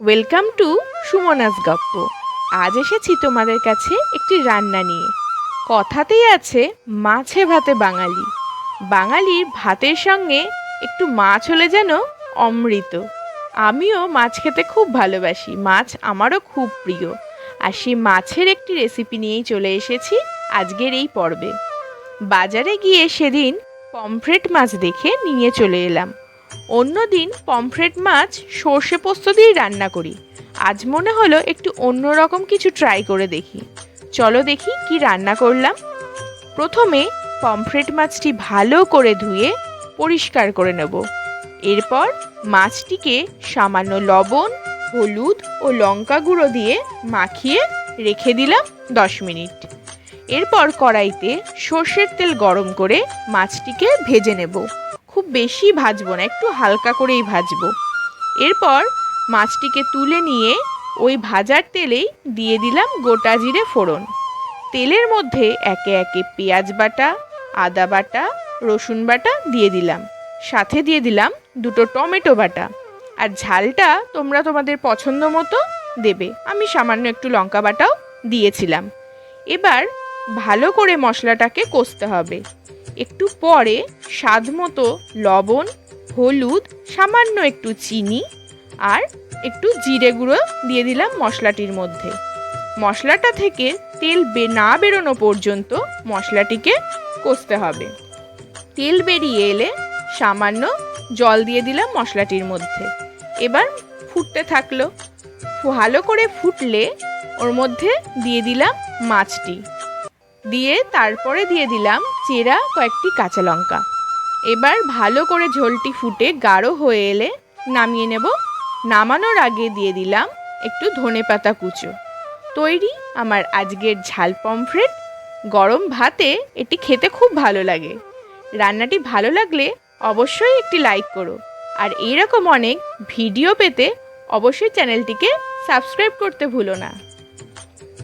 Welcome to Sumana's গপ্প। আজ এসেছি তোমাদের কাছে একটি রান্না নিয়ে। কথাতেই আছে, মাছে ভাতে বাঙালি। বাঙালির ভাতের সঙ্গে একটু মাছ হলে যেন অমৃত। আমিও মাছ খেতে খুব ভালোবাসি, মাছ আমারও খুব প্রিয়। আর সেই মাছের একটি রেসিপি নিয়েই চলে এসেছি আজকের এই পর্বে। বাজারে গিয়ে সেদিন পমফ্রেট মাছ দেখে নিয়ে চলে এলাম। অন্যদিন পমফ্রেট মাছ সর্ষে পোস্ত দিয়ে রান্না করি। আজ মনে হলো একটু অন্যরকম কিছু ট্রাই করে দেখি। চলো দেখি কি রান্না করলাম। প্রথমে পমফ্রেট মাছটি ভালো করে ধুয়ে পরিষ্কার করে নেব। এরপর মাছটিকে সামান্য লবণ, হলুদ ও লঙ্কা গুঁড়ো দিয়ে মাখিয়ে রেখে দিলাম দশ মিনিট। এরপর কড়াইতে সর্ষের তেল গরম করে মাছটিকে ভেজে নেব। খুব বেশি ভাজবো না, একটু হালকা করেই ভাজবো। এরপর মাছটিকে তুলে নিয়ে ওই ভাজার তেলেই দিয়ে দিলাম গোটা জিরে ফোড়ন। তেলের মধ্যে একে একে পেঁয়াজ বাটা, আদা বাটা, রসুন বাটা দিয়ে দিলাম। সাথে দিয়ে দিলাম দুটো টমেটো বাটা। আর ঝালটা তোমরা তোমাদের পছন্দ মতো দেবে। আমি সামান্য একটু লঙ্কা বাটাও দিয়েছিলাম। এবার ভালো করে মশলাটাকে কষতে হবে। একটু পরে স্বাদ মতো লবণ, হলুদ, সামান্য একটু চিনি আর একটু জিরে গুঁড়ো দিয়ে দিলাম মশলাটির মধ্যে। মশলাটা থেকে তেল বে, না বেরোনো পর্যন্ত মশলাটিকে কষতে হবে। তেল বেরিয়ে এলে সামান্য জল দিয়ে দিলাম মশলাটির মধ্যে। এবার ফুটতে থাকল। ভালো করে ফুটলে ওর মধ্যে দিয়ে দিলাম মাছটি। দিয়ে তারপরে দিয়ে দিলাম চেরা কয়েকটি কাঁচা লঙ্কা। এবার ভালো করে ঝোলটি ফুটে গাঢ় হয়ে এলে নামিয়ে নেব। নামানোর আগে দিয়ে দিলাম একটু ধনে পাতা কুচো। তৈরি আমার আজকের ঝাল পমফ্রেট। গরম ভাতে এটি খেতে খুব ভালো লাগে। রান্নাটি ভালো লাগলে অবশ্যই একটি লাইক করো। আর এইরকম অনেক ভিডিও পেতে অবশ্যই চ্যানেলটিকে সাবস্ক্রাইব করতে ভুলো না।